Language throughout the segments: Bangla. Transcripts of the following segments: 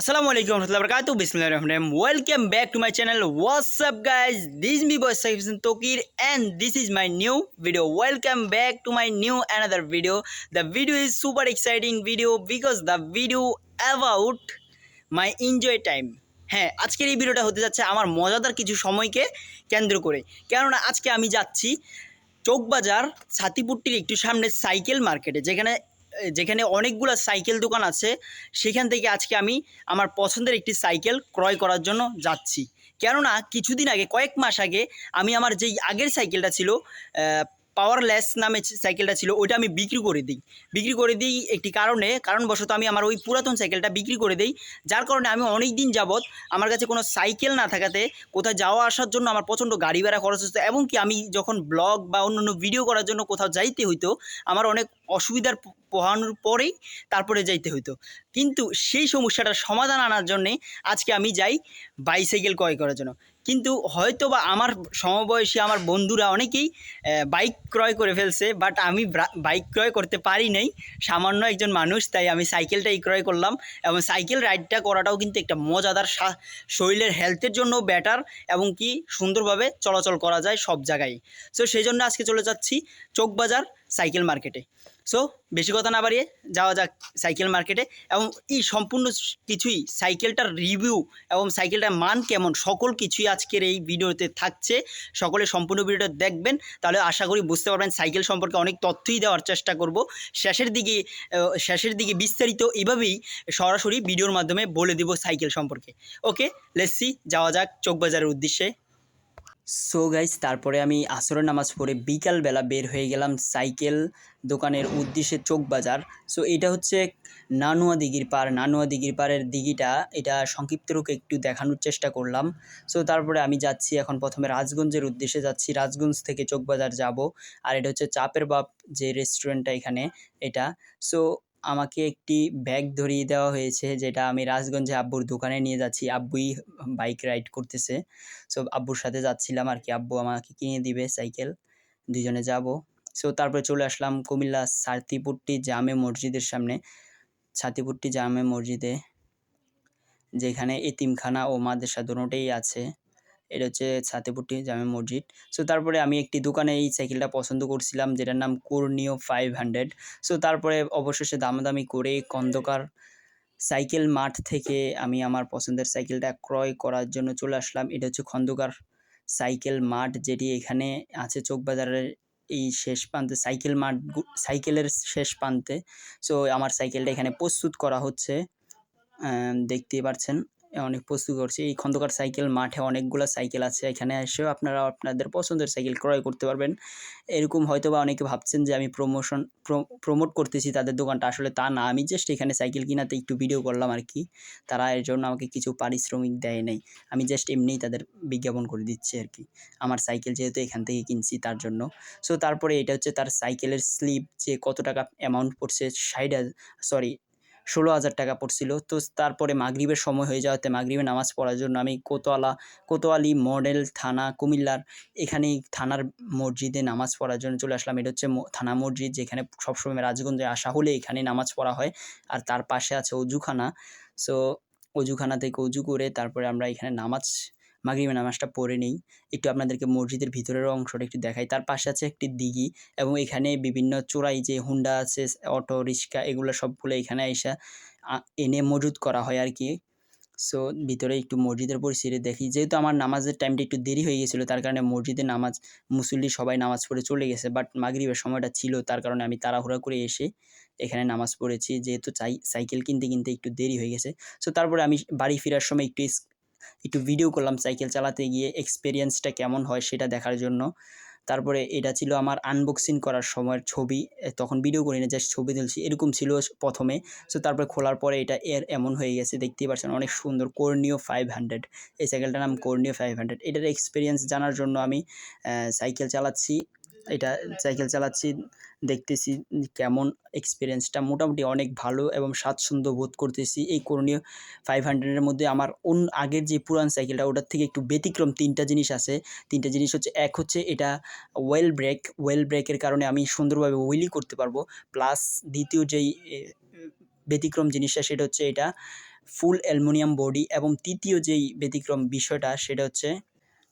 আসসালামু আলাইকুম রহমতুল্লাহ বরকাত বিসমুল্লাহ Rahman welcome back to my channel WhatsApp guys this B বয়স Saif Hossain Takir and this is my new video welcome back to my new another video the video is super exciting video because the video about my enjoy time হ্যাঁ আজকের এই ভিডিওটা হতে যাচ্ছে আমার মজাদার কিছু সময়কে কেন্দ্র করে। কেননা আজকে আমি যাচ্ছি চোখবাজার ছাতিপুট্টির একটু সামনে সাইকেল মার্কেটে, যেখানে যেখানে অনেকগুলো সাইকেল দোকান আছে, সেখান থেকে আজকে আমি আমার পছন্দের একটি সাইকেল ক্রয় করার জন্য যাচ্ছি। কেননা কিছুদিন আগে, কয়েক মাস আগে আমি আমার যেই আগের সাইকেলটা ছিল পাওয়ারলেস নামে সাইকেলটা ছিল, ওইটা আমি বিক্রি করে দিই। বিক্রি করে দিই একটি কারণে, কারণবশত আমি আমার ওই পুরাতন সাইকেলটা বিক্রি করে দিই, যার কারণে আমি অনেক দিন যাবৎ আমার কাছে কোনো সাইকেল না থাকাতে কোথাও যাওয়া আসার জন্য আমার প্রচণ্ড গাড়ি ভাড়া খরচ হতো, এবং কি আমি যখন ব্লগ বা অন্য অন্য ভিডিও করার জন্য কোথাও যাইতে হইতো, আমার অনেক অসুবিধার পোহানোর পরেই তারপরে যাইতে হইতো। কিন্তু সেই সমস্যাটার সমাধান আনার জন্যে আজকে আমি যাই বাইসাইকেল ক্রয় করার জন্য। কিন্তু হয়তো বা আমার সমবয়সী আমার বন্ধুরা অনেকেই বাইক ক্রয় করে ফেলছে বাট আমি বাইক ক্রয় করতে পারি নাই। সামান্য একজন মানুষ, তাই আমি সাইকেলটাই ক্রয় করলাম এবং সাইকেল রাইডটা করাটাও কিন্তু একটা মজাদার শরীরের হেলথের জন্য বেটার এবং কি সুন্দরভাবে চলাচল করা যায় সব জায়গায়। সো সেই জন্য আজকে চলে যাচ্ছি চোকবাজার সাইকেল মার্কেটে। সো বেশি কথা না বাড়িয়ে যাওয়া যাক সাইকেল মার্কেটে এবং এই সম্পূর্ণ কিছুই সাইকেলটার রিভিউ এবং সাইকেলটার মান কেমন, সকল কিছুই আজকের এই ভিডিওতে থাকছে। সকলে সম্পূর্ণ ভিডিওটা দেখবেন, তাহলে আশা করি বুঝতে পারবেন সাইকেল সম্পর্কে অনেক তথ্যই দেওয়ার চেষ্টা করব। শেষের দিকে শেষের দিকে বিস্তারিত এভাবেই সরাসরি ভিডিওর মাধ্যমে বলে দিব সাইকেল সম্পর্কে। ওকে লেসি যাওয়া যাক চোখবাজারের উদ্দেশ্যে। সো গাইস তারপরে আমি আসরের নামাজ পড়ে বিকালবেলা বের হয়ে গেলাম সাইকেল দোকানের উদ্দেশ্যে চোখ বাজার। সো এটা হচ্ছে নানুয়া দিঘির পার নানুয়া দিঘির পাড়ের দিঘিটা এটা সংক্ষিপ্ত রূপে একটু দেখানোর চেষ্টা করলাম। সো তারপরে আমি যাচ্ছি এখন প্রথমে রাজগঞ্জের উদ্দেশ্যে যাচ্ছি। রাজগঞ্জ থেকে চোখবাজার যাব। আর এটা হচ্ছে চাপের বাপ যে রেস্টুরেন্টটা এখানে, এটা। সো আমাকে একটি ব্যাগ ধরিয়ে দেওয়া হয়েছে, যেটা আমি রাজগঞ্জে আব্বুর দোকানে নিয়ে যাচ্ছি। আব্বুই বাইক রাইড করতেছে। সো আব্বুর সাথে যাচ্ছিলাম আর কি। আব্বু আমাকে কিনে দিবে সাইকেল দুজনে যাব। সো তারপরে চলে আসলাম কুমিল্লা সাতিপুট্টি জামে মসজিদের সামনে। সাতিপুট্টি জামে মসজিদে, যেখানে এতিমখানা ও মাদ্রাসা দুটোই আছে। এটা হচ্ছে ছাতেপুটি জামে মসজিদ। সো তারপরে আমি একটি দোকানে এই সাইকেলটা পছন্দ করছিলাম, যেটার নাম কোর্নিও ফাইভ হান্ড্রেড সো তারপরে অবশেষে দামাদামি করে খন্দকার সাইকেল মাঠ থেকে আমি আমার পছন্দের সাইকেলটা ক্রয় করার জন্য চলে আসলাম। এটা হচ্ছে খন্দকার সাইকেল মাঠ, যেটি এখানে আছে চোখবাজারের এই শেষ প্রান্তে, সাইকেল মাঠ সাইকেলের শেষ প্রান্তে। সো আমার সাইকেলটা এখানে প্রস্তুত করা হচ্ছে। দেখতেই পাচ্ছেন অনেক প্রস্তুত করছে। এই খন্দকার সাইকেল মাঠে অনেকগুলো সাইকেল আছে। এখানে এসেও আপনারা আপনাদের পছন্দের সাইকেল ক্রয় করতে পারবেন। এরকম হয়তো বা অনেকে ভাবছেন যে আমি প্রমোশন প্রমোট করতেছি তাদের দোকানটা। আসলে তা না। আমি জাস্ট এখানে সাইকেল কিনাতে একটু ভিডিও করলাম আর কি। তারা এর জন্য আমাকে কিছু পারিশ্রমিক দেয় নাই। আমি জাস্ট এমনিই তাদের বিজ্ঞাপন করে দিচ্ছি আর কি। আমার সাইকেল যেহেতু এখান থেকে কিনছি তার জন্য। সো তারপরে এটা হচ্ছে তার সাইকেলের স্লিপ যে কত টাকা অ্যামাউন্ট পড়ছে, ষাট সরি ষোলো হাজার টাকা পড়ছিল। তো তারপরে মাগরীবের সময় হয়ে যাওয়াতে মাগরীবে নামাজ পড়ার জন্য আমি কোতোয়ালা, কোতোয়ালি মডেল থানা কুমিল্লার এখানে থানার মসজিদে নামাজ পড়ার জন্য চলে আসলাম। এটা হচ্ছে থানা মসজিদ যেখানে সবসময় রাজগঞ্জে আসা হলে এখানে নামাজ পড়া হয়। আর তার পাশে আছে অজুখানা। সো অজুখানা থেকে অজু করে তারপরে আমরা এখানে নামাজ মাগরিবে নামাজটা পড়ে নেই। একটু আপনাদেরকে মসজিদের ভিতরের অংশটা একটু দেখাই। তার পাশে আছে একটি দিঘি এবং এখানে বিভিন্ন চোরাই যে হুন্ডা আছে, অটো, রিক্সা এগুলো সবগুলো এখানে এসে এনে মজুদ করা হয় আর কি। সো ভিতরে একটু মসজিদের পরিস্থিতি দেখি। যেহেতু আমার নামাজের টাইমটা একটু দেরি হয়ে গেছিল, তার কারণে মসজিদে নামাজ, মুসল্লি সবাই নামাজ পড়ে চলে গেছে বাট মাগরিবের সময়টা ছিল, তার কারণে আমি তাড়াহুড়া করে এসে এখানে নামাজ পড়েছি। যেহেতু চাই, সাইকেল কিনতে কিনতে একটু দেরি হয়ে গেছে। সো তারপরে আমি বাড়ি ফেরার সময় একটু একটু ভিডিও করলাম সাইকেল চালাতে গিয়ে এক্সপিরিয়েন্সটা কেমন হয় সেটা দেখার জন্য। তারপরে এটা ছিল আমার আনবক্সিং করার সময়ের ছবি তখন ভিডিও করি না জাস্ট ছবি তুলছি, এরকম ছিল প্রথমে। সো তারপরে খোলার পরে এটা এর এমন হয়ে গেছে, দেখতেই পাচ্ছেন অনেক সুন্দর কোর্নিও ফাইভ হান্ড্রেড এই সাইকেলটার নাম কোর্নিও ফাইভ হান্ড্রেড এটার এক্সপিরিয়েন্স জানার জন্য আমি সাইকেল চালাচ্ছি। এটা সাইকেল চালাচ্ছি, দেখতেছি কেমন এক্সপিরিয়েন্সটা মোটামুটি অনেক ভালো এবং স্বাচ্ছন্দ্য বোধ করতেছি। এই করণীয় ফাইভ হান্ড্রেডের মধ্যে আমার অন্য আগের যে পুরান সাইকেলটা ওটার থেকে একটু ব্যতিক্রম তিনটা জিনিস আছে। তিনটা জিনিস হচ্ছে, এক হচ্ছে এটা ওয়েল ব্রেক ওয়েল ব্রেকের কারণে আমি সুন্দরভাবে হুইলি করতে পারব। প্লাস দ্বিতীয় যেই ব্যতিক্রম জিনিসটা সেটা হচ্ছে এটা ফুল অ্যালুমিনিয়াম বডি এবং তৃতীয় যেই ব্যতিক্রম বিষয়টা সেটা হচ্ছে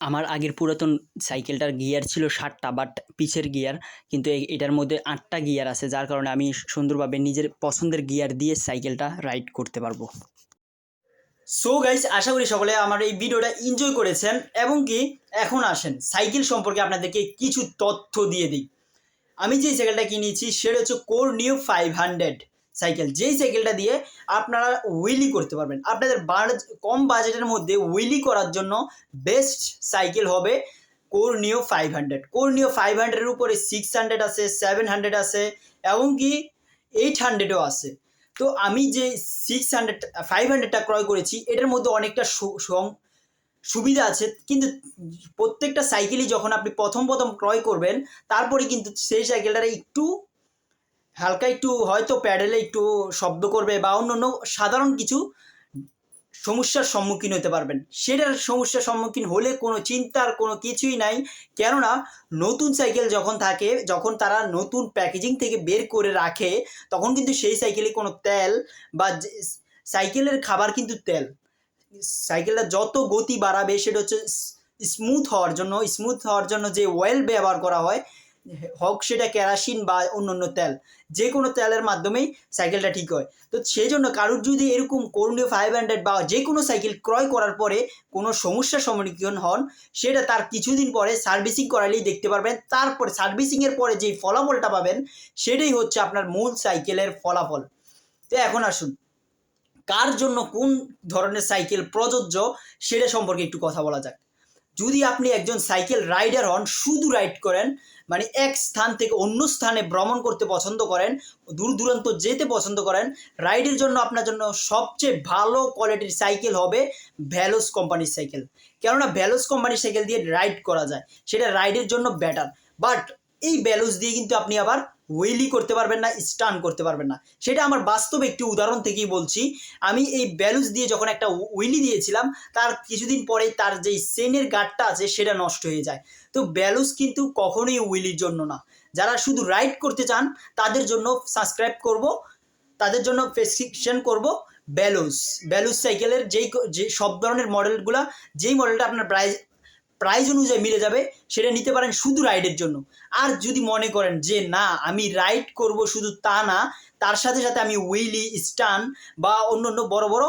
আমার আগের পুরাতন সাইকেলটার গিয়ার ছিল ষাটটা বাট পিছের গিয়ার। কিন্তু এটার মধ্যে আটটা গিয়ার আছে, যার কারণে আমি সুন্দরভাবে নিজের পছন্দের গিয়ার দিয়ে সাইকেলটা রাইড করতে পারব। সো গাইস আশা করি সকলে আমার এই ভিডিওটা এনজয় করেছেন এবং কি এখন আসেন। সাইকেল সম্পর্কে আপনাদেরকে কিছু তথ্য দিয়ে দিই। আমি যে সাইকেলটা কিনেছি, সেটা হচ্ছে core neo five hundred cycle যেই সাইকেলটা দিয়ে আপনারা উইলি করতে পারবেন। আপনাদের কম বাজেটের মধ্যে উইলি করার জন্য বেস্ট সাইকেল হবে core neo five hundred core neo five হান্ড্রেডের উপরে সিক্স হান্ড্রেড আছে সেভেন হান্ড্রেড আছে, এবং কি এইট হান্ড্রেডও আছে। তো আমি যে সিক্স হান্ড্রেড ফাইভ হান্ড্রেডটা ক্রয় করেছি, এটার মধ্যে অনেকটা সুবিধা আছে। কিন্তু প্রত্যেকটা সাইকেলই যখন আপনি প্রথম প্রথম ক্রয় করবেন, তারপরে কিন্তু সেই সাইকেলটার একটু হালকা একটু হয়তো প্যাডেলে একটু শব্দ করবে বা অন্য অন্য সাধারণ কিছু সমস্যার সম্মুখীন হতে পারবেন। সেটার সমস্যার সম্মুখীন হলে কোনো চিন্তার কোনো কিছুই নাই। কেননা, নতুন সাইকেল যখন থাকে, যখন তারা নতুন প্যাকেজিং থেকে বের করে রাখে, তখন কিন্তু সেই সাইকেলে কোনো তেল বা সাইকেলের খাবার কিন্তু তেল। সাইকেলটা যত গতি বাড়াবে, সেটা হচ্ছে স্মুথ হওয়ার জন্য স্মুথ হওয়ার জন্য যে অয়েল ব্যবহার করা হয় হোক সেটা কেরাসিন বা অন্য অন্য তেল যে কোনো তেলের মাধ্যমেই সাইকেলটা ঠিক হয়। তো সেই জন্য কারোর যদি এরকম করণীয় ফাইভ হান্ড্রেড বা যে কোনো সাইকেল ক্রয় করার পরে কোনো সমস্যার সম্মুখীন হন, সেটা তার কিছুদিন পরে সার্ভিসিং করালেই দেখতে পারবেন। তারপরে সার্ভিসিংয়ের পরে যেই ফলাফলটা পাবেন, সেটাই হচ্ছে আপনার মূল সাইকেলের ফলাফল। তো এখন আসুন, কার জন্য কোন ধরনের সাইকেল প্রযোজ্য, সেটা সম্পর্কে একটু কথা বলা যাক। যদি আপনি একজন সাইকেল রাইডার হন, শুধু রাইড করেন মানে এক স্থান থেকে অন্য স্থানে ভ্রমণ করতে পছন্দ করেন, দূর দূরান্ত যেতে পছন্দ করেন রাইডের জন্য আপনার জন্য সবচেয়ে ভালো কোয়ালিটির সাইকেল হবে ভ্যালোস কোম্পানির সাইকেল কেননা ভ্যালোস কোম্পানির সাইকেল দিয়ে রাইড করা যায়, সেটা রাইডের জন্য বেটার বাট এই ব্যালুস দিয়ে কিন্তু আপনি আবার হুইলি করতে পারবেন না, স্টান করতে পারবেন না। সেটা আমার বাস্তব একটি উদাহরণ থেকেই বলছি। আমি এই ব্যালুস দিয়ে যখন একটা উইলি দিয়েছিলাম, তার কিছুদিন পরেই তার যেই সেনের গার্ডটা আছে, সেটা নষ্ট হয়ে যায়। তো ব্যালুস কিন্তু কখনোই উইলির জন্য না। যারা শুধু রাইড করতে চান, তাদের জন্য সাবস্ক্রাইব করব, তাদের জন্য প্রেসক্রিপশন করব ব্যালুস ব্যালুস সাইকেলের যেই যে সব ধরনের মডেলগুলা, যেই মডেলটা আপনার প্রাইস প্রাইস অনুযায়ী মিলে যাবে, সেটা নিতে পারেন শুধু রাইডের জন্য। আর যদি মনে করেন যে না, আমি রাইড করব শুধু তা না, তার সাথে সাথে আমি উইলি স্টান বা অন্য অন্য বড় বড়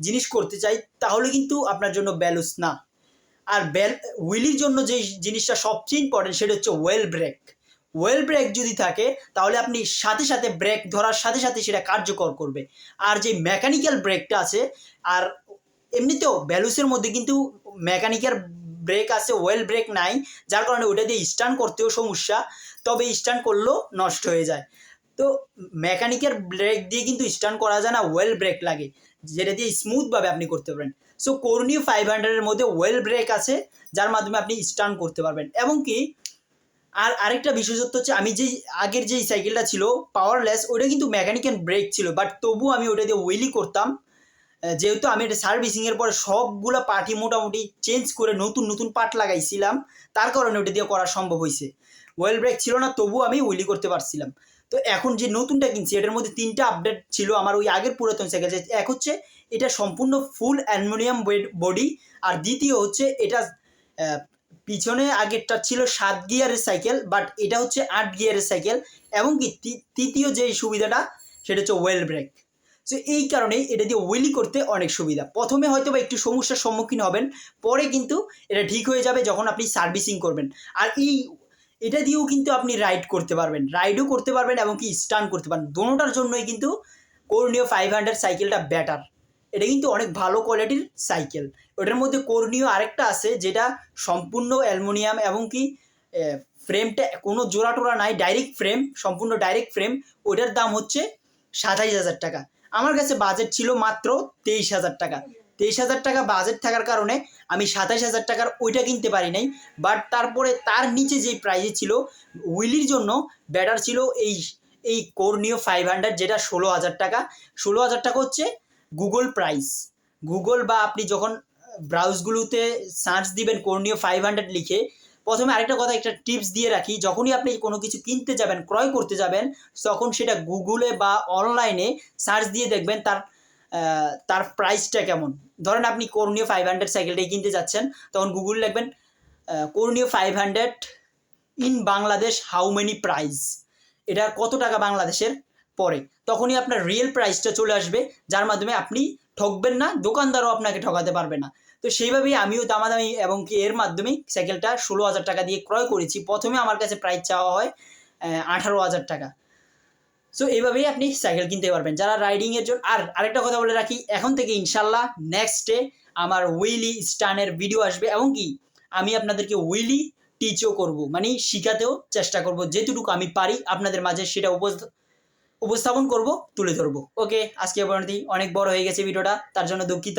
জিনিস করতে চাই, তাহলে কিন্তু আপনার জন্য ব্যালুস না। আর বেল উইলির জন্য যে জিনিসটা সবচেয়ে ইম্পর্টেন্ট সেটা হচ্ছে ওয়েল ব্রেক ওয়েল ব্রেক যদি থাকে, তাহলে আপনি সাথে সাথে ব্রেক ধরার সাথে সাথে সেটা কার্যকর করবে। আর যে মেকানিক্যাল ব্রেকটা আছে, আর এমনিতেও ব্যালুসের মধ্যে কিন্তু মেকানিক্যাল ব্রেক আছে ওয়েল ব্রেক নাই, যার কারণে ওটা দিয়ে স্টান করতেও সমস্যা, তবে স্টান করলেও নষ্ট হয়ে যায়। তো মেকানিক্যাল ব্রেক দিয়ে কিন্তু স্টান করা যায় না ওয়েল ব্রেক লাগে, যেটা দিয়ে স্মুথভাবে আপনি করতে পারেন। সো করণীয় ফাইভ হান্ড্রেডের মধ্যে ওয়েল ব্রেক আছে, যার মাধ্যমে আপনি স্টান করতে পারবেন। এবং কি, আর আরেকটা বিশেষত্ব হচ্ছে আমি যেই, আগের যেই সাইকেলটা ছিল পাওয়ারলেস ওটা কিন্তু মেকানিক্যাল ব্রেক ছিল বাট তবু আমি ওটা দিয়ে উইলি করতাম। যেহেতু আমি এটা সার্ভিসিংয়ের পরে সবগুলো পার্টি মোটামুটি চেঞ্জ করে নতুন নতুন পার্ট লাগাইছিলাম, তার কারণে ওটা দিয়ে করা সম্ভব হয়েছে ওয়েল ব্রেক ছিল না, তবু আমি উইলি করতে পারছিলাম। তো এখন যে নতুনটা কিনছি, এটার মধ্যে তিনটা আপডেট ছিল আমার ওই আগের পুরাতন সাইকেল এক হচ্ছে, এটা সম্পূর্ণ ফুল অ্যালুমিনিয়াম বডি আর দ্বিতীয় হচ্ছে, এটা পিছনে আগেরটা ছিল সাত গিয়ারের সাইকেল বাট এটা হচ্ছে আট গিয়ারের সাইকেল এবং কি তৃতীয় যে সুবিধাটা, সেটা হচ্ছে ওয়েল ব্রেক সো এই কারণে এটা দিয়ে উইলি করতে অনেক সুবিধা। প্রথমে হয়তো বা একটু সমস্যার সম্মুখীন হবেন, পরে কিন্তু এটা ঠিক হয়ে যাবে যখন আপনি সার্ভিসিং করবেন। আর এই, এটা দিয়েও কিন্তু আপনি রাইড করতে পারবেন। রাইডও করতে পারবেন এবং কি স্টান করতে পারবেন। দোনোটার জন্যই কিন্তু কোরনীয় ফাইভ হান্ড্রেড সাইকেলটা বেটার এটা কিন্তু অনেক ভালো কোয়ালিটির সাইকেল ওটার মধ্যে করণীয় আরেকটা আছে যেটা সম্পূর্ণ অ্যালুমিনিয়াম এবং কি ফ্রেমটা কোনো জোড়া টোড়া নাই ডাইরেক্ট ফ্রেম সম্পূর্ণ ডাইরেক্ট ফ্রেম ওটার দাম হচ্ছে সাতাইশ হাজার টাকা। আমার কাছে বাজেট ছিল মাত্র তেইশ হাজার টাকা। তেইশ হাজার টাকা বাজেট থাকার কারণে আমি সাতাইশ হাজার টাকার ওইটা কিনতে পারি নাই। বাট তারপরে তার নিচে যেই প্রাইজে ছিল, উইলির জন্য ব্যাটার ছিল এই এই কোরনীয় ফাইভ হান্ড্রেড যেটা ষোলো হাজার টাকা। ষোলো হাজার টাকা হচ্ছে গুগল প্রাইস গুগল বা আপনি যখন ব্রাউজগুলোতে সার্চ দিবেন কোরনীয় ফাইভ হান্ড্রেড লিখে প্রথমে আরেকটা কথা, একটা টিপস দিয়ে রাখি, যখনই আপনি কোনো কিছু কিনতে যাবেন, ক্রয় করতে যাবেন, তখন সেটা গুগলে বা অনলাইনে সার্চ দিয়ে দেখবেন তার তার প্রাইসটা কেমন। ধরেন আপনি করণীয় ফাইভ হান্ড্রেড সাইকেলটাই কিনতে যাচ্ছেন, তখন গুগল লিখবেন core neo five hundred in Bangladesh how many price এটা কত টাকা বাংলাদেশের পরে? তখনই আপনার রিয়েল প্রাইসটা চলে আসবে, যার মাধ্যমে আপনি ঠকবেন না, দোকানদারও আপনাকে ঠকাতে পারবে না। তো সেইভাবেই আমিও দামাদামি এবং কি এর মাধ্যমে সাইকেলটা ষোলো হাজার টাকা দিয়ে ক্রয় করেছি। প্রথমে আমার কাছে প্রাইস চাওয়া হয় আঠারো হাজার টাকা। সো এইভাবেই আপনি সাইকেল কিনতে পারবেন। যারা রাইডিংয়ের জন্য আর আরেকটা কথা বলে রাখি, এখন থেকে ইনশাল্লাহ নেক্সট ডে আমার উইলি স্টানের ভিডিও আসবে এবং কি আমি আপনাদেরকে উইলি টিচও করব। মানে শিখাতেও চেষ্টা করব, যেটুকু আমি পারি আপনাদের মাঝে সেটা উপস্থ- উপস্থাপন করব, তুলে ধরবো। ওকে আজকে অনেক বড় হয়ে গেছে ভিডিওটা তার জন্য দুঃখিত।